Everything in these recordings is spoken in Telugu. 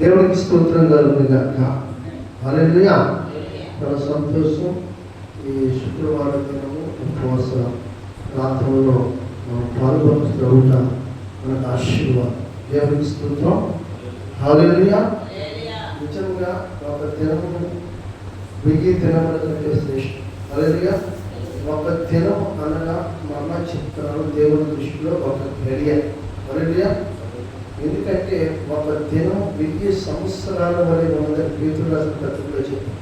దేవునికి స్తోత్రం కలుగును గాక హల్లెలూయా. చాలా సంతోషం. ఈ శుక్రవారం దినము ఉపవాస ప్రాంతంలో మనం పాల్గొనగలుగుట మనకు ఆశీర్వాదం. దేవునికి స్తోత్రం. హల్లెలూయా. నిజంగా ఒక దినము వెయ్యి దినముల కంటే శ్రేష్టం. హల్లెలూయా. ఒక దినం అనగా మరణ చెప్తున్నాను దేవుని దృష్టిలో ఒక గడియ హల్లెలూయా ఎందుకంటే ఒక దినం వెయ్యి సంవత్సరాల వరే ఉన్నదని పేతులు రాసిన పత్రికలో చెప్పారు.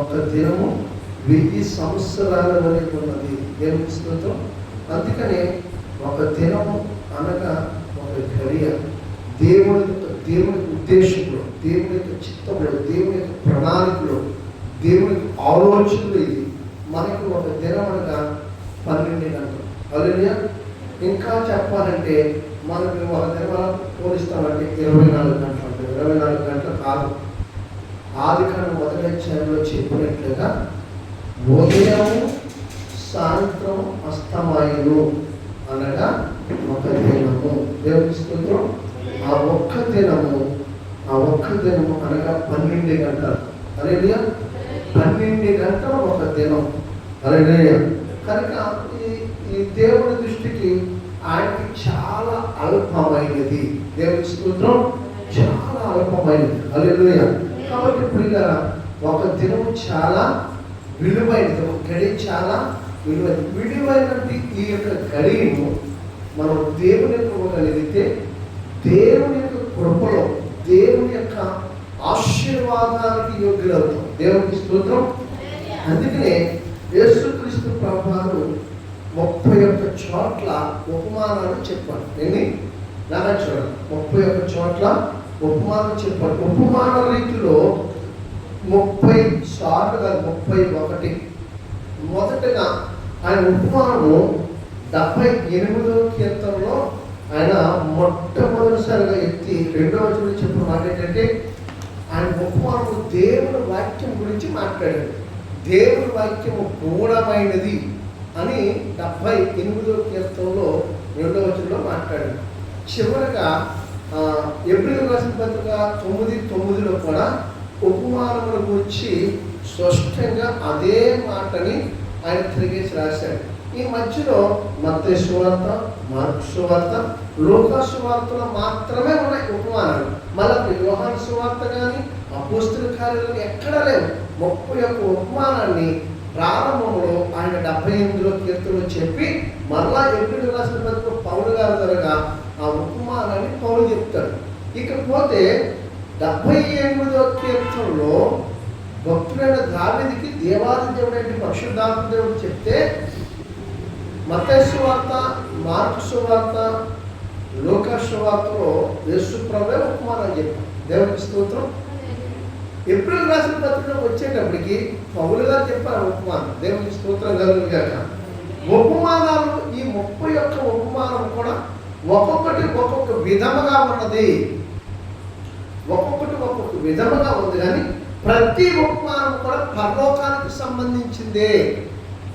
ఒక దినము వెయ్యి సంవత్సరాల వరే ఉన్నది. దేవుని స్తోత్రం? అందుకనే ఒక దినము అనగా ఒక ఘడియ దేవుని యొక్క దేవుని ఉద్దేశంలో దేవుని యొక్క చిత్తంలో దేవుని యొక్క ప్రణాళికలో దేవుని ఆలోచనలు ఇది. మనకు ఒక దినం అనగా పన్నెండు గంటలు. అలా ఇంకా చెప్పాలంటే మనకి ఒక పోలిస్తామంటే ఇరవై నాలుగు గంటలు. అంటే ఇరవై నాలుగు గంటలు కాదు. ఆది కాండ మొదటి అధ్యాయంలో చెప్పినట్లుగా ఉదయం సాయంత్రం అస్తమాయను అనగా ఒక దినము. దేవుని స్తోత్రం. ఆ ఒక్క దినము ఆ ఒక్క దినము అనగా పన్నెండు గంటలు. అరే పన్నెండు గంటలు ఒక దినం. అరే కనుక ఈ ఈ దేవుని దృష్టికి ఆయనకి చాలా అల్పమైనది. దేవుని స్తోత్రం? చాలా అల్పమైనది. అల్లెలుయ కాబట్టి ఇప్పుడు ఒక దినం చాలా విలువైనది ఒక గడి చాలా విలువైనది. విలువైనది ఈ యొక్క గడియను మనం దేవుని యొక్క ఇవ్వగలిగితే దేవుని యొక్క కృపలో దేవుని యొక్క ఆశీర్వాదానికి యోగ్యులవుతాం. దేవునికి స్తోత్రం? అందుకనే యేసుక్రీస్తు ప్రభావం ముప్పై ఒక్క చోట్ల ఉపమానాలు చెప్పాడు ఏంటి నాగా చూడండి. ముప్పై ఒక్క చోట్ల ఉపమానం చెప్పాడు ఉపమాన రీతిలో ముప్పై సార్లు కాదు ముప్పై ఒకటి. మొదటగా ఆయన ఉపమానము డెబ్బై ఎనిమిదో కీర్తనలో ఆయన మొట్టమొదటిసారిగా ఎత్తి రెండవ వచనంలో చెప్పిన మాట ఏంటంటే ఆయన ఉపమానము దేవుని వాక్యం గురించి మాట్లాడాడు. దేవుని వాక్యము గూఢమైనది. అని డెబ్బై ఎనిమిదో కీర్తనలో రెండో వచనంలో మాట్లాడాడు చివరగా ఆ, రాసిన పత్రిక తొమ్మిది తొమ్మిదిలో కూడా ఉపమానముల గురించి స్పష్టంగా అదే మాటని ఆయన తిరిగేసి రాశాడు. ఈ మధ్యలో మత్తయి సువార్త మార్కు సువార్త లోక సువార్తలో మాత్రమే ఉన్నాయి ఉపమానాలు. మళ్ళీ యోహాను సువార్త కానీ అపోస్తుల కార్యాలు ఎక్కడా లేవు. ముప్పై యొక్క ఉపమానాన్ని ప్రారంభంలో ఆయన డెబ్బై ఎనిమిదిలో కీర్తనలు చెప్పి మరలా ఎప్పుడు రాసిన పత్రిక పౌరు గారి ద్వారా ఆ ఉపమానాన్ని పౌరు చెప్తాడు. ఇకపోతే డెబ్బై ఎనిమిదో కీర్తనలో భక్తుడైన దావిదికి దేవాది దేవుడైన పరిశుద్ధాత్మ దేవుడు చెప్తే మతేశ్వ వార్త మార్పు వార్త లోకాసు వార్తలో యేసు ప్రభే ఉపమానం చెప్పారు. దేవునికి స్తోత్రం. ఏప్రిల్ రాసిన పత్రిక వచ్చేటప్పటికి పౌలు గారు చెప్పారు ఉపమానం. దేవుడి స్తోత్రం కలుగుగాక ఉపమానాలు ఈ ముప్పై యొక్క ఉపమానం కూడా ఒక్కొక్కటి ఒక్కొక్క విధముగా ఉన్నది. ఒక్కొక్కటి ఒక్కొక్క విధముగా ఉంది కానీ ప్రతి ఉపమానం కూడా పరలోకానికి సంబంధించిందే.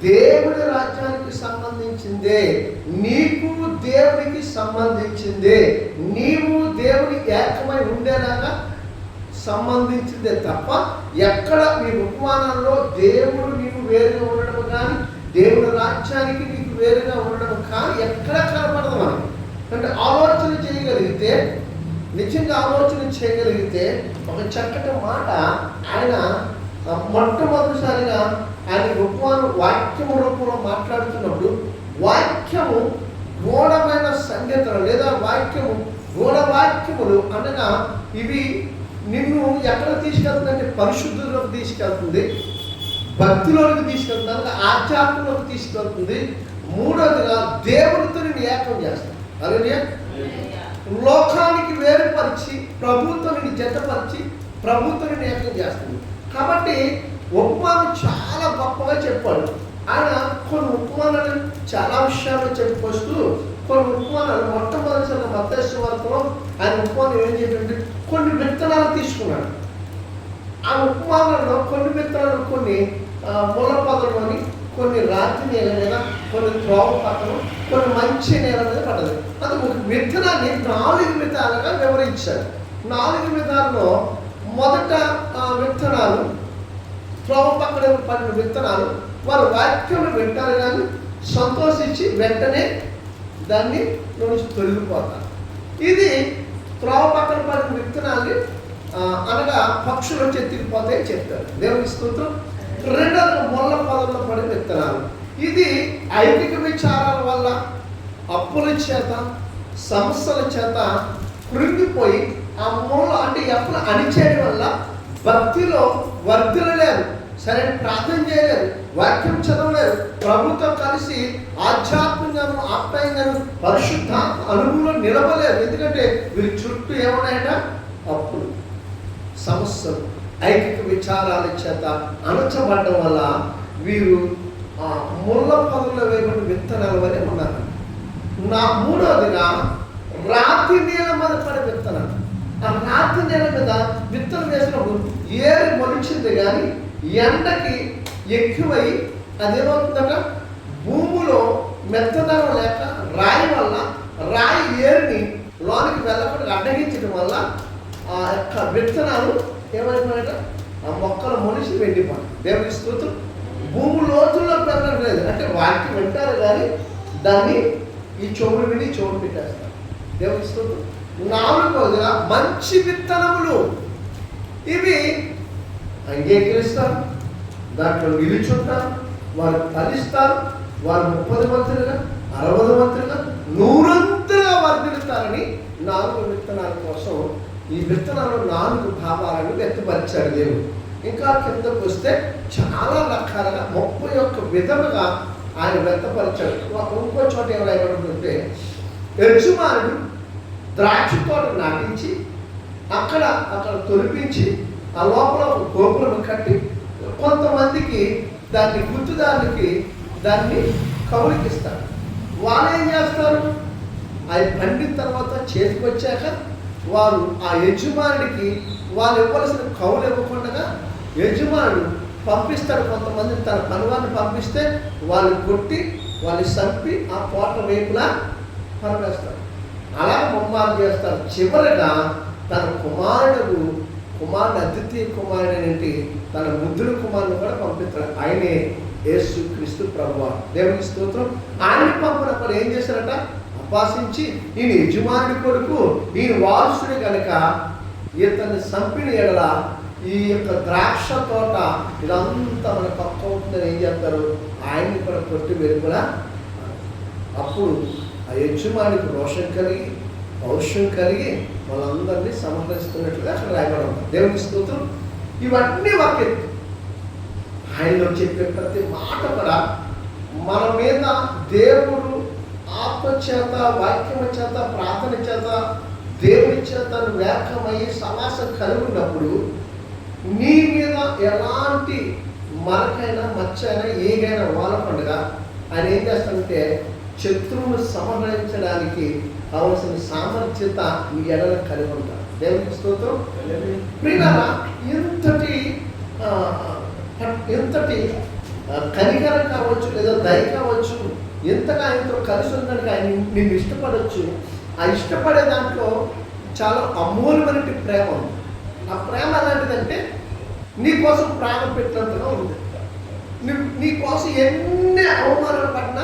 దేవుడి రాజ్యానికి సంబంధించిందే. నీకు దేవునికి సంబంధించిందే. నీవు దేవుని ఏకమై ఉండేలాగా సంబంధించిందే తప్ప ఎక్కడ మీ ఉపమానంలో దేవుడు నీకు వేరుగా ఉండడం కానీ దేవుడు రాజ్యానికి నీకు వేరుగా ఉండడం కానీ ఎక్కడ కనపడదు మనకి. అంటే ఆలోచన చేయగలిగితే నిజంగా ఆలోచన చేయగలిగితే ఒక చక్కటి మాట ఆయన మొట్టమొదటిసారిగా ఆయన ఉపమానం వాక్యము రూపంలో మాట్లాడుతున్నప్పుడు వాక్యము గూఢమైన సంగతులు లేదా వాక్యము గూఢవాక్యములు అనగా ఇవి నిన్ను ఎక్కడ తీసుకెళ్తుందంటే పరిశుద్ధులకు తీసుకెళ్తుంది భక్తిలోనికి తీసుకెళ్తుంది అనగా ఆధ్యాత్మలోకి తీసుకెళ్తుంది. మూడవదిగా దేవునితో నేను ఏకం చేస్తాను అలాగే లోకానికి వేరుపరిచి ప్రభుత్వం జతపరిచి ప్రభుత్వం ఏకం చేస్తుంది. కాబట్టి ఉపమానం చాలా గొప్పగా చెప్పాడు. ఆయన కొన్ని ఉపమానాలు చాలా విషయాలు చెప్పుకొస్తూ కొన్ని ఉపమానాలు మొట్టమొదటిసారి మధ్యస్థ వర్గంలో ఆయన ఉపమానం ఏం చెప్పంటే కొన్ని విత్తనాలు తీసుకున్నాడు. ఆ ఉపమానంలో కొన్ని విత్తనాలు కొన్ని ఆ, కొన్ని రాతి నేల మీద కొన్ని త్రోవ పక్కన కొన్ని మంచి నేల మీద పడ్డది. అది ఒక విత్తనాన్ని నాలుగు విధాలుగా వివరించారు నాలుగు విధాల్లో మొదట విత్తనాలు త్రోవ పక్కన పడిన విత్తనాలు వారు వాక్యం వింటారు కానీ సంతోషించి వెంటనే దాన్ని నుంచి తొలగిపోతారు. ఇది త్రోవ పక్కన పడిన విత్తనాన్ని అనగా పక్షులు వచ్చి ఎత్తికిపోతాయని చెప్తారు. దేవుని స్తోత్రం. రెండోది మొల్ల పొలంలో పడిన విత్తనాలు. ఇది ఐదిక విచారాల వల్ల అప్పుల చేత సమస్యల చేత కృంగిపోయి ఆ మూల అంటే ఎప్పుడు అణిచేయడం వల్ల భక్తిలో వర్ధిలలేరు సరైన ప్రార్థన చేయలేరు వాక్యం చదవలేరు ప్రభుతో కలిసి ఆధ్యాత్మికను ఆప్యాయంగాను పరిశుద్ధ అనుభవంలో నిలవలేరు ఎందుకంటే వీరి చుట్టూ ఏమన్నాయట? అప్పులు సమస్యలు ఐకిక విచారాల చేత అణచబడడం వల్ల వీరు ఆ ముళ్ళ పొదల్లో వేయబడిన విత్తనాలు వలె ఉన్నారు. నా మూడవదిగా రాతి నేల మీద పడే విత్తనాలు. ఆ రాతి నేల మీద విత్తనం వేసినప్పుడు ఏరి మొలిచింది కానీ ఎండకి ఎక్కువై అదేమవుతుందట భూమిలో మెత్తదనం లేక రాయి వల్ల రాయి ఏరిని లోనికి వెళ్ళకుండా అడ్డగించడం వల్ల ఆ యొక్క విత్తనాలు ఏమైపోయాట ఆ మొక్కలు మనిషి వెళ్ళిపోయి దేవుని స్తోత్రం. భూమి లోతుల్లో పెరగడం లేదు. అంటే వాటికి వింటారు కానీ దాన్ని ఈ చెవులు విని చెవులు పెట్టేస్తారు. దేవుని స్తోత్రం. నాలుగవదిగా మంచి విత్తనములు. ఇవి అంగీకరిస్తారు దాంట్లో నిలుచుంటారు వారు తలిస్తారు వారు ముప్పది మంత్రులుగా అరవై మంత్రులుగా నూరంతులుగా వర్ధిల్లుతారని నాలుగు విత్తనాల కోసం ఈ విత్తనాలు నాలుగు భావాలను వ్యక్తపరిచాడు దేవుడు. ఇంకా కిందకు వస్తే చాలా రకాలుగా ముప్పై ఒక్క విధముగా ఆయన వ్యక్తపరిచాడు. ఇంకో చోట ఏమైనా యజమానుడు ద్రాక్ష తోట నాటించి అక్కడ అక్కడ తొలిపించి ఆ లోపల గోపురం కట్టి కొంతమందికి దాన్ని గుర్తుదానికి దాన్ని కౌలికిస్తారు వాళ్ళు ఏం చేస్తారు? అది పండిన తర్వాత చేతికి వచ్చాక వారు ఆ యజమానుడికి వాళ్ళు ఇవ్వాల్సిన కౌలు ఇవ్వకుండా యజమానుడు పంపిస్తాడు కొంతమంది తన పనివారిని పంపిస్తే వాళ్ళు కొట్టి వాళ్ళు చంపి ఆ కోట వైపులా పనివేస్తారు అలా బొమ్మాలు చేస్తారు. చివరగా తన కుమారుడు కుమారుడు అద్వితీయ కుమారుడు ఏంటి తన ముద్దుల కుమారుని కూడా పంపిస్తాడు. ఆయనే యేసు క్రీస్తు ప్రభు దేవుని స్తోత్రం. ఆయన పంపినప్పుడు ఏం చేశారట? అపాసించి ఈయన యజమానుడి కొడుకు ఈయన వారసుడు కనుక ఇతన్ని చంపిన ఎడల ఈ యొక్క ద్రాక్ష తోట ఇదంతా మన పక్క అవుతుందని ఏం చేస్తారు ఆయన్ని కూడా కొట్టి వెలుపులా అప్పుడు ఆ యజమానికి రోషం కలిగి పౌరుషం కలిగి వాళ్ళందరినీ సమర్పిస్తున్నట్లుగా అక్కడ రాయబడి ఉంటారు దేవుని స్తోత్రం. ఇవన్నీ వాక్యం. ఆయనలో చెప్పే ప్రతి మాట కూడా మన మీద దేవుడు ఆత్మ చేత చేత ప్రార్థన చేత దేవుని చేత వ్యాఖ్యమయ్యి సమాసం కలిగి ఉన్నప్పుడు నీ మీద ఎలాంటి మరకైనా మచ్చైనా ఏదైనా వాళ్ళ పండుగ ఆయన ఏం చేస్తాడంటే శత్రువును సమర్థించడానికి కావలసిన సామర్థ్యత మీ ఎడల కలిగి ఉంటారు. దేవునికి స్తోత్రం. ప్రియులారా ఎంతటి ఆ, కనికరం కావచ్చు లేదా దయ కావచ్చు ఎంతగా ఆయనతో కలిసి ఉండడానికి ఆయన నిన్ను ఇష్టపడవచ్చు ఆ ఇష్టపడే దాంట్లో చాలా అమూల్యమైన ప్రేమ ఉంది. ఆ ప్రేమ ఎలాంటిదంటే నీ కోసం ప్రాణం పెట్టినంతగా ఉంది. నీ నీ కోసం ఎన్ని అవమానాలు పడినా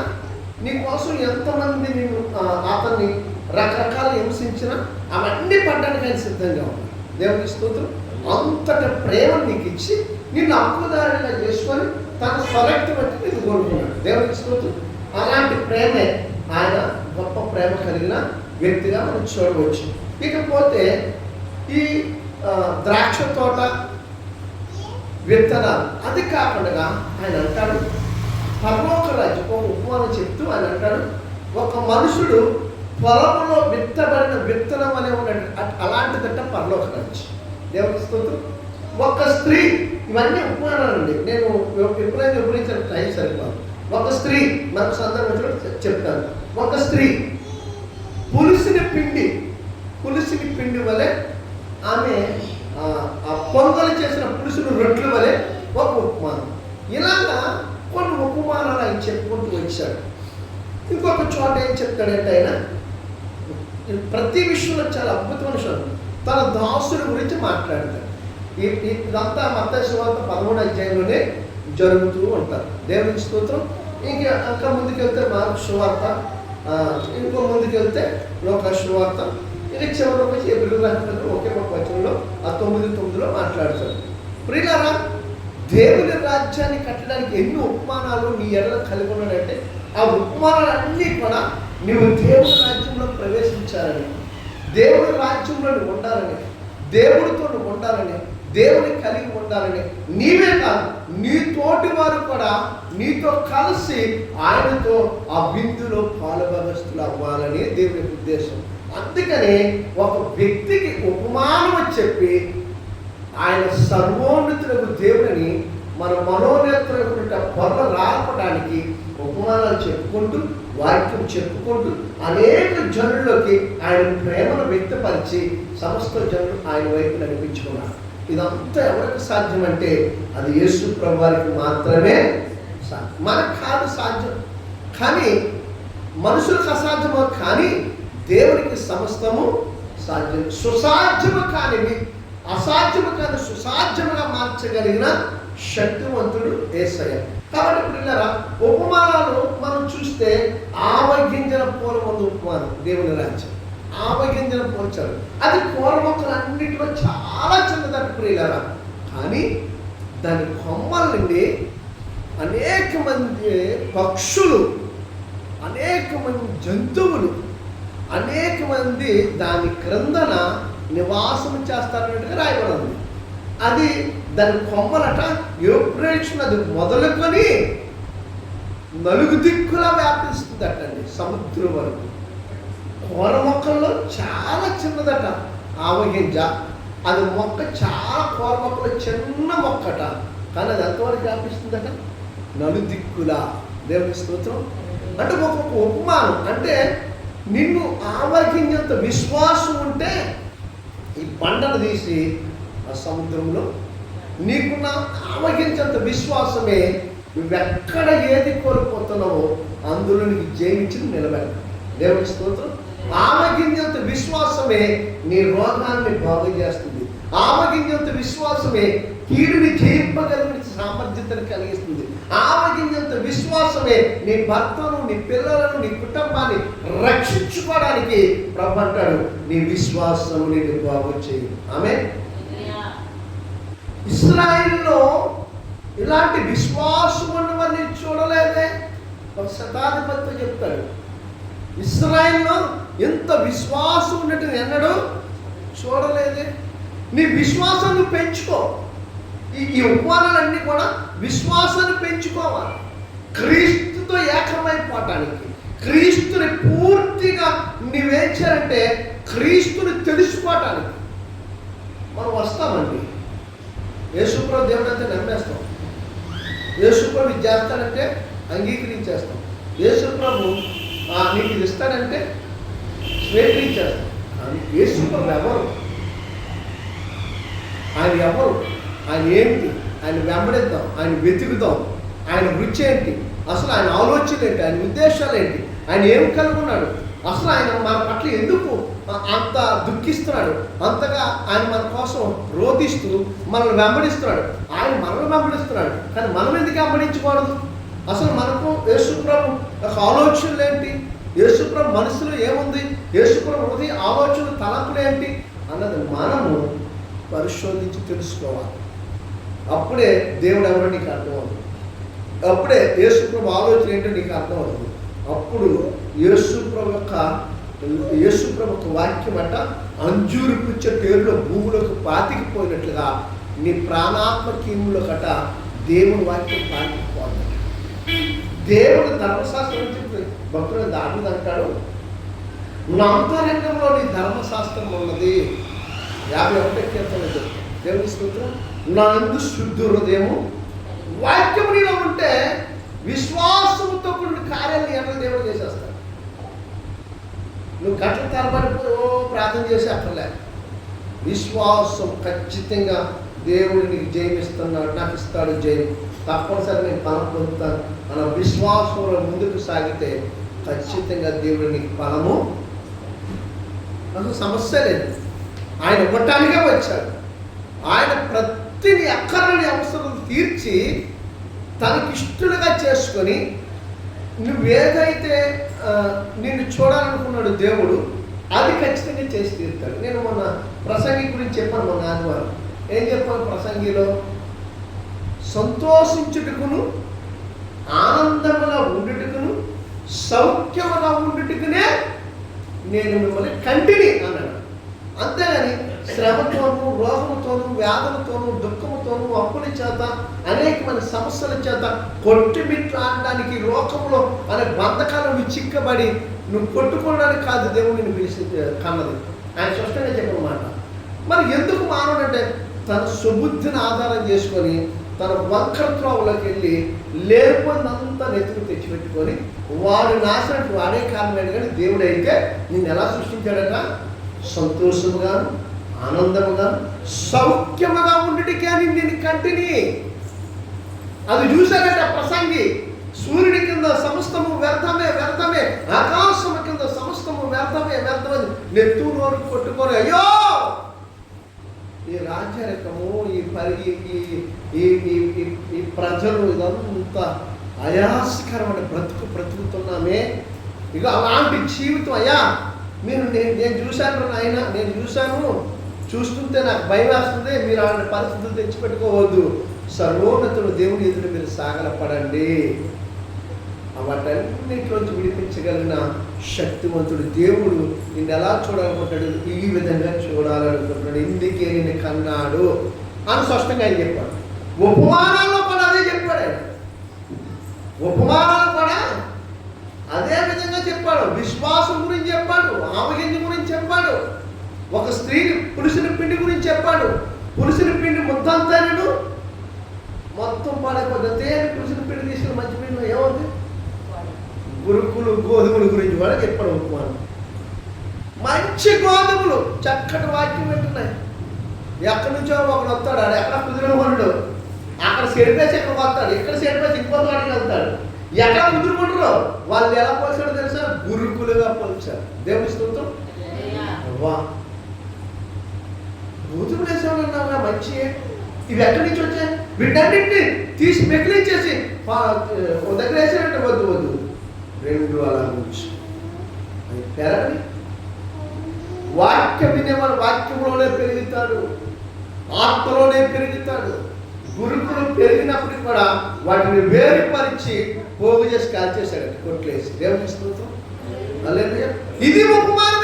నీకోసం ఎంతమంది నేను అతన్ని రకరకాల హింసించినా అవన్నీ పడ్డానికి ఆయన సిద్ధంగా ఉంది దేవుని స్తోత్రం. అంతట ప్రేమ నీకు ఇచ్చి నిన్ను అక్కుదారిగా చేసుకొని తన స్వరక్తి బట్టి నేను కోరుకున్నాడు. దేవుని స్తోత్రం. అలాంటి ప్రేమే ఆయన గొప్ప ప్రేమ కలిగిన వ్యక్తిగా మనం చూడవచ్చు. ఇకపోతే ఈ ద్రాక్ష తోట విత్తనాలు అది కాకుండా ఆయన అంటాడు పరలోక రాజ్యం ఒక ఉపమానం చెప్తూ ఆయన అంటాడు ఒక మనుషుడు పొలంలో విత్తబడిన విత్తనం అనే ఉన్నాడు అలాంటిదంట పరలోక రాజ్యం దేవుని స్తోత్రం. ఒక స్త్రీ ఇవన్నీ ఉపమానాలండి. నేను ఎప్పుడైనా వివరించిన టైం సరిపోదు. ఒక స్త్రీ మనకు సందర్భంలో చెప్తాను. ఒక స్త్రీ పులుసుని పిండి పులిసిన పిండి వలె ఆమె ఆ, ఆ పొంగలు చేసిన పులుసును రొట్టెల వలె ఒక ఉపమానం ఇలాగా కొన్ని ఉపమానాలు తర్వాత ఏం చెప్తాడంటే ఆయన ప్రతి విషయంలో చాలా అద్భుతమైన విషయం. తన దాసుడి గురించి మాట్లాడతాడు. ఈ- ఇదంతా మత శివార్త పదమూడు అధ్యాయంలోనే జరుగుతూ ఉంటారు. దేవుని స్తోత్రం. ఇంకా ఇంకా ముందుకెళ్తే మార్క్ శివార్త ఇంకో ఇంకో ముందుకెళ్తే లోక శివార్త ఇది చివరికి వచ్చి ఎప్పుడు రాష్ట్రంలో ఒకే ఒక వచనంలో ఆ తొమ్మిది తొమ్మిదిలో మాట్లాడతారు. ప్రియులారా దేవుని రాజ్యాన్ని కట్టడానికి ఎన్ని ఉపమానాలు నీ ఎడల కలిగి ఉన్నాడంటే ఆ ఉపమానాలన్నీ కూడా నీవు దేవుని రాజ్యంలో ప్రవేశించాలని దేవుని రాజ్యంలో ఉండాలని దేవుడితో ఉండాలని దేవుని కలిగి ఉండాలని నీవే కాదు నీ తోటి వారు కూడా నీతో కలిసి ఆయనతో ఆ బిందులో పాలుభగస్తులు అవ్వాలని దేవుని ఉద్దేశం. అందుకని ఒక వ్యక్తికి ఉపమానం చెప్పి ఆయన సర్వోన్నతులకు దేవుడిని మన మనోనేత్రుల పొర రాపడానికి ఉపమానాలు చెప్పుకుంటూ వాక్యం చెప్పుకుంటూ అనేక జనుల్లోకి ఆయన ప్రేమను వ్యక్తపరిచి సమస్త జనులు ఆయన వైపు నడిపించుకున్నారు. ఇదంతా ఎవరికి సాధ్యమంటే అది యేసు ప్రభువారికి మాత్రమే సాధ్యం. మనకు కాదు సాధ్యం. కానీ మనుషులకు అసాధ్యమో కానీ దేవునికి సమస్తము సాధ్యం. సుసాధ్యము కానివి అసాధ్యము కాని సుసాధ్యముగా మార్చగలిగిన శక్తివంతుడు ఏసయ్య. కాబట్టి పిల్లరా ఉపమానాలు మనం చూస్తే ఆవగింజన పూలమందు ఉపమానం దేవుని రాజ్యం. ఆవగింజన పోల్చారు అది పూల మొక్కలు అన్నింటిలో చాలా చిన్నదట ప్రియులరా. కానీ దాని కొమ్మల నుండి అనేక మంది పక్షులు అనేక మంది జంతువులు అనేక మంది దాని క్రిందన నివాసం చేస్తారన్నట్టుగా రాయబడి ఉంది. అది దాని కొమ్మలట యూప్రేట్స్ అది మొదలుకొని నలుగు దిక్కులా వ్యాపిస్తుంది అండి సముద్రం వరకు. కూర మొక్కల్లో చాలా చిన్నదట ఆవగింజ అది మొక్క చాలా కూర మొక్కలు చిన్న మొక్కట. కానీ అది ఎంతవరకు వ్యాపిస్తుందట? నలుదిక్కులా దేవుని స్తోత్రం. అంటే ఒక్కొక్క ఉపమానం. అంటే నిన్ను ఆవగింజంత విశ్వాసం ఉంటే ఈ పంటను తీసి ఆ సముద్రంలో నీకున్న ఆవగించంత విశ్వాసమే నువ్వెక్కడ ఏది కోల్పోతున్నావో అందులో నీకు జయించి నిలబెట్ట. దేవుని స్తోత్రం. ఆవగింజంత విశ్వాసమే నీ రోగాన్ని బాగు చేస్తుంది. ఆవగింజంత విశ్వాసమే కీడుని జయింపగలిగిన సామర్థ్యతను కలిగిస్తుంది. ఆవగింజంత విశ్వాసమే నీ భర్తను నీ పిల్లలను నీ కుటుంబాన్ని రక్షించుకోవడానికి ప్రభు అంటాడు నీ విశ్వాసం నేను బాగు చేయి. ఆమె ఇస్రాయిల్లో ఇలాంటి విశ్వాసం ఉన్నవన్నీ చూడలేదే. ఒక శతాధిపతి చెప్తాడు ఇస్రాయిల్లో ఎంత విశ్వాసం ఉన్నట్టు ఎన్నడూ చూడలేదే. నీ విశ్వాసాన్ని పెంచుకో. ఈ ఈ ఉపమానాలన్నీ కూడా విశ్వాసాన్ని పెంచుకోవాలి. క్రీస్తుతో ఏకమైపోవటానికి క్రీస్తుని పూర్తిగా నువ్వేం చేయాలంటే క్రీస్తుని తెలుసుకోవటానికి. మనం వస్తామండి. యేసుప్రభు దేవుడు అంటే నమ్మేస్తాం. యేసుప్రభు ఇది చేస్తానంటే అంగీకరించేస్తాం. యేసుప్రభు నీకు ఇది ఇస్తానంటే స్వీకరించేస్తాం. కానీ యేసుప్రభు ఎవరు? ఆయన ఎవరు? ఆయన ఏంటి? ఆయన వెంబడిద్దాం ఆయన వెతుకుదాం. ఆయన వృత్తి ఏంటి? అసలు ఆయన ఆలోచన ఏంటి? ఆయన ఉద్దేశాలు ఏంటి? ఆయన ఏం కనుగొన్నాడు అసలు ఆయన మన పట్ల ఎందుకు అంత దుఃఖిస్తున్నాడు? అంతగా ఆయన మన కోసం రోధిస్తూ మనల్ని వెంబడిస్తున్నాడు. ఆయన మనల్ని వెంబడిస్తున్నాడు. కానీ మనం ఎందుకు వెంబడించకూడదు? అసలు మనకు యేసుప్రభు యొక్క ఆలోచనలు ఏంటి? యేసుప్రభు మనసులో ఏముంది? యేసుప్రభు హృదయ ఆలోచన తలపులు ఏంటి? అన్నది మనము పరిశోధించి తెలుసుకోవాలి. అప్పుడే దేవుడు ఎవరో నీకు అర్థమవుతుంది అప్పుడే యేసుప్రభు ఆలోచన ఏంటో నీకు అర్థమవుతుంది. అప్పుడు యేసుప్రభు యొక్క యేసుప్రభు యొక్క వాక్యం అంట అంజూరు పుచ్చ పేరులో భూములకు పాతికిపోయినట్లుగా నీ ప్రాణాత్మకీముల కట దేవుని వాక్యం పాతికిపోతుంది. దేవుడు ధర్మశాస్త్రం చెప్తుంది. భక్తుడు దాటుడు అంటాడు నా అంతరంగంలో నీ ధర్మశాస్త్రం ఉన్నది. యాభై ఒకటి కీర్తన దేవుని స్తోత్రం నా అందు శుద్ధ హృదయము వాక్యం నీలో ఉంటే విశ్వాసంతో కూడిన కార్యాలను ఎక్కడ దేవుడు చేసేస్తాడు. నువ్వు గట్ల తరబడిపోయి ప్రార్థన చేసి అక్కర్లే. విశ్వాసం ఖచ్చితంగా దేవుడు నీకు జయమిస్తున్నాడు. నాకు ఇస్తాడు జయం. తప్పనిసరి నేను ఫలం పొందుతాను. మన విశ్వాసంలో ముందుకు సాగితే ఖచ్చితంగా దేవుడు నీకు ఫలము అసలు సమస్య లేదు. ఆయన ఇవ్వటానికే వచ్చాడు. ఆయన ప్రతిని అక్కరని అవసరం తీర్చి తనకిష్టులుగా చేసుకొని నువ్వేదైతే నిన్ను చూడాలనుకున్నాడు దేవుడు అది ఖచ్చితంగా చేసి తీరుతాడు. నేను మొన్న ప్రసంగి గురించి చెప్పాను మొన్న ఆదివారం ఏం చెప్పాను ప్రసంగిలో? సంతోషించుటకును ఆనందముగా ఉండుటకును సౌఖ్యముగా ఉండుటకునే నేను మిమ్మల్ని కంటిని అన్నాడు. అంతేగాని శ్రమతోనూ రోగముతోనూ వ్యాధులతోనూ దుఃఖముతోనూ అప్పుల చేత అనేకమైన సమస్యల చేత కొట్టుమిట్లాడడానికి లోకంలో అనే బంధకాలు చిక్కబడి నువ్వు కొట్టుకోవడానికి కాదు దేవుడు నేను పిలిచి కన్నది. ఆయన స్పష్టంగా చెప్పిన మాట మరి ఎందుకు మానవుడు అంటే తన సుబుద్ధిని ఆధారం చేసుకొని తన వంకరత్రోవలోకి వెళ్ళి లేకపోయినంతా నెత్తుకు తెచ్చిపెట్టుకొని వాడు నాశనట్టు వాడే కారణమైన కానీ దేవుడు అయితే నిన్ను ఎలా సృష్టించాడట? సంతోషంగాను ఆనందముగా సౌఖ్యముగా ఉండుటికి అని నేను కంటిని. అది చూశాడట ప్రసంగి. సూర్యుడి కింద సమస్తము వ్యర్థమే వ్యర్థమే. ఆకాశం కింద సమస్తము వ్యర్థమే వ్యర్థమే నెత్తు నోరు కొట్టుకొని అయ్యో! ఈ రాజ్యరకము ఈ పరి ఈ- ఈ- ఈ- ఈ ప్రజలు ఇదంతా అయాసకరమైన బ్రతుకు బ్రతుకుతున్నామే. ఇక అలాంటి జీవితం అయ్యా! మీరు నేను నేను చూశాను నాయన నేను చూశాను. చూస్తుంటే నాకు భయం వేస్తుంది మీరు అలాంటి పరిస్థితులు తెచ్చిపెట్టుకోవద్దు. సర్వోన్నతుడు దేవుని ఎదురు మీరు సాగలపడండి. వాటన్నిటిలోంచి విడిపించగలిగిన శక్తివంతుడు దేవుడు నిన్ను ఎలా చూడాలనుకుంటాడు ఈ విధంగా చూడాలనుకుంటున్నాడు. ఇందుకే నిన్ను కన్నాడు అని స్పష్టంగా ఆయన చెప్పాడు. ఉపమానాల్లో కూడా అదే చెప్పాడు ఉపమానాలు కూడా అదే విధంగా చెప్పాడు విశ్వాసం గురించి చెప్పాడు ఆమగింజ గురించి చెప్పాడు ఒక పురుషుని పిండి గురించి చెప్పాడు. పురుషుని పిండి ముద్దంతాను మొత్తం పాడైపోతుంది. తేనె పురుషుని పిండి తీసుకుని మంచి పిండి ఏమవుతుంది గురుకులు గోధుమల గురించి కూడా చెప్పాడు ఉపమానం మంచి గోధుమలు చక్కటి వాక్యం వింటున్నాయి. ఎక్కడి నుంచో ఒకడు వస్తాడు. ఆడు ఎక్కడ కుదిరిన వాడు? అక్కడ సెడిపేసి ఎక్కడికి వస్తాడు ఇక్కడ సెడిపేసి ఇంకో వాడికి వెళ్తాడు. ఎక్కడ కుదురుకుంటారో వాళ్ళు ఎలా పోల్చాడో తెలుసా? గురుకులుగా పోల్చారు. దేవుని స్తోత్రం. వా. గోధుమలు వేసేవాళ్ళు మంచి ఇవి ఎక్కడి నుంచి వచ్చాయి? వీటన్నింటినీ తీసి మెకిలించేసి పా- దగ్గర వేసారంటే వద్దు వద్దు. రెండు అలా నుంచి అది పెరగని వాక్య వినేవాడు వాక్యంలోనే పెరుగుతాడు. ఆత్మలోనే పెరుగుతాడు. గురుకులు పెరిగినప్పటికి కూడా వాటిని వేరుపరిచి పోగు చేసి కాల్చేశాడు. కొట్లేసి. దేవుని స్తోత్రం. ఇది ఉపమానం.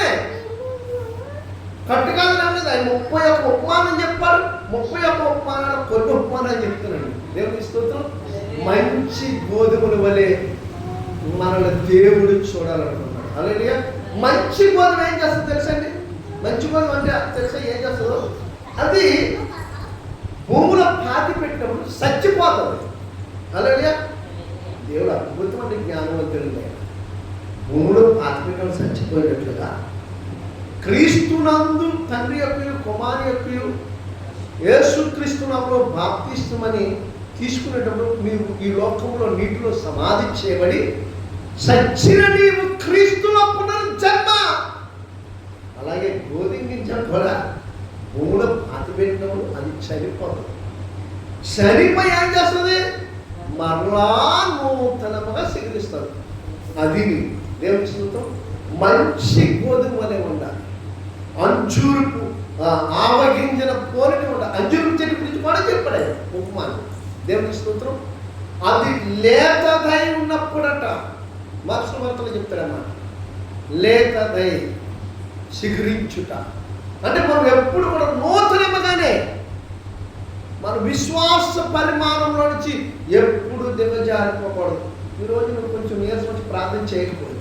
కట్టుకాలు ఆయన ముప్పై ఒక్క ఉపమానం చెప్పారు. ముప్పై ఒక్క ఉపమానాలు కొన్ని ఉపమానాలు చెప్తున్నాడు. దేవుని స్తోత్రం. మంచి గోధుమల వలె మనల్ని దేవుడు చూడాలనుకున్నాడు అలాగే మంచి గోధుమ ఏం చేస్తుంది తెలుసండి? మంచి గోధుమ అంటే తెలుసా ఏం చేస్తుందో? అది భూమిలో పాతి పెట్టినప్పుడు చచ్చిపోతుంది. అలాగే దేవుడు అద్భుతమైన జ్ఞానవంతుడు భూములు భూమిలో పాతి పెట్టడం చచ్చిపోయినట్లుగా క్రీస్తునందు తండ్రి యొక్క కుమారి యొక్క యేసుక్రీస్తునంలో బాప్తిష్టమని తీసుకునేటప్పుడు మీరు ఈ లోకంలో నీటిలో సమాధి చేయబడి సచ్చిన నీవు క్రీస్తులో పునర్జన్మ! అలాగే గోధింగించడం కూడా భూమిలో పాతిపెట్టినప్పుడు అది చనిపోతుంది. చనిపోయి ఏం చేస్తుంది? మరలా నూతనముగా సిగిరిస్తుంది అది దేవుని స్తోత్రం మంచి గోధుమ అనే ఉండాలి. అంజూరుపు ఆవగింజన పోలిని ఉండాలి అంజూరు చెట్టు గురించి కూడా చెప్పాడు ఆయన ఉపమానం. దేవుని స్తోత్రం. అది లేతదై ఉన్నప్పుడట. మరుసటి వార్తలు చెప్తాడన్నమాట లేతదై శిఖరించుట అంటే మనం ఎప్పుడు కూడా నూతనముగానే మన విశ్వాస పరిమాణంలో నుంచి ఎప్పుడు దిగజారిపోకూడదు. ఈరోజు నువ్వు కొంచెం నీరసం వచ్చి ప్రార్థన చేయకపోవచ్చు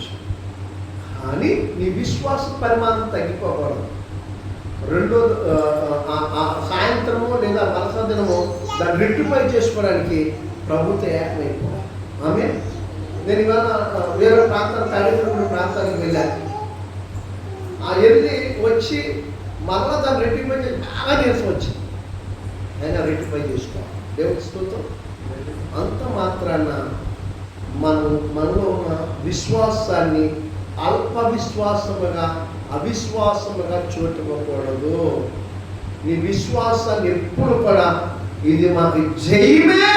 కానీ నీ విశ్వాస పరిమాణం తగ్గిపోకూడదు. రెండో ఆ, సాయంత్రము లేదా మరుస దినము దాన్ని రెట్టిపై చేసుకోవడానికి ప్రభుత్వ ఏకమైపోవాలి. ఆమె నేను ఇవాళ వేరే ప్రాంతాలు తల్లిదండ్రుల ప్రాంతానికి వెళ్ళాను. ఆ వెళ్ళి వచ్చి మరలా దాన్ని రెట్టిపై చేసి బాగా నీరసం వచ్చింది. అయినా రెట్టిపై చేసుకోవాలి. దేవుడి స్తోత్రం. అంత మాత్రాన మనం మనలో ఉన్న విశ్వాసాన్ని అల్ప విశ్వాసముగా అవిశ్వాసముగా చూడకూడదు నీ విశ్వాసాన్ని ఎప్పుడు కూడా ఇది మాకు జయమే.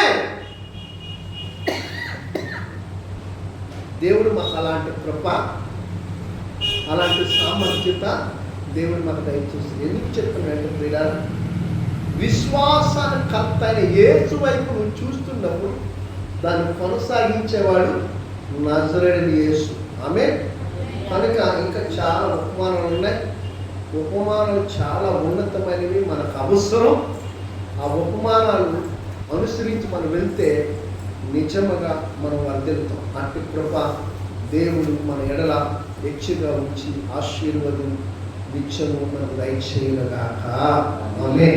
దేవుడు మాకు అలాంటి కృప అలాంటి సామర్థ్యత దేవుడు మాకు దయచేస్తుంది ఎందుకు చెప్తున్నాడు ప్రియుడా విశ్వాసాన్ని కర్త అయిన వైపు నువ్వు చూస్తున్నప్పుడు దాన్ని కొనసాగించేవాడు నజరేడని యేసు. ఆమె కనుక ఇంకా చాలా ఉపమానాలు ఉన్నాయి. ఉపమానాలు చాలా ఉన్నతమైనవి మనకు అవసరం. ఆ ఉపమానాలు అనుసరించి మనం వెళ్తే నిజముగా మనం వర్ధిల్తాం అట్టి కృప దేవుడు మన ఎడల హెచ్చుగా ఉంచి ఆశీర్వాదం నిత్యము మనకు దయచేయగాక ఆమె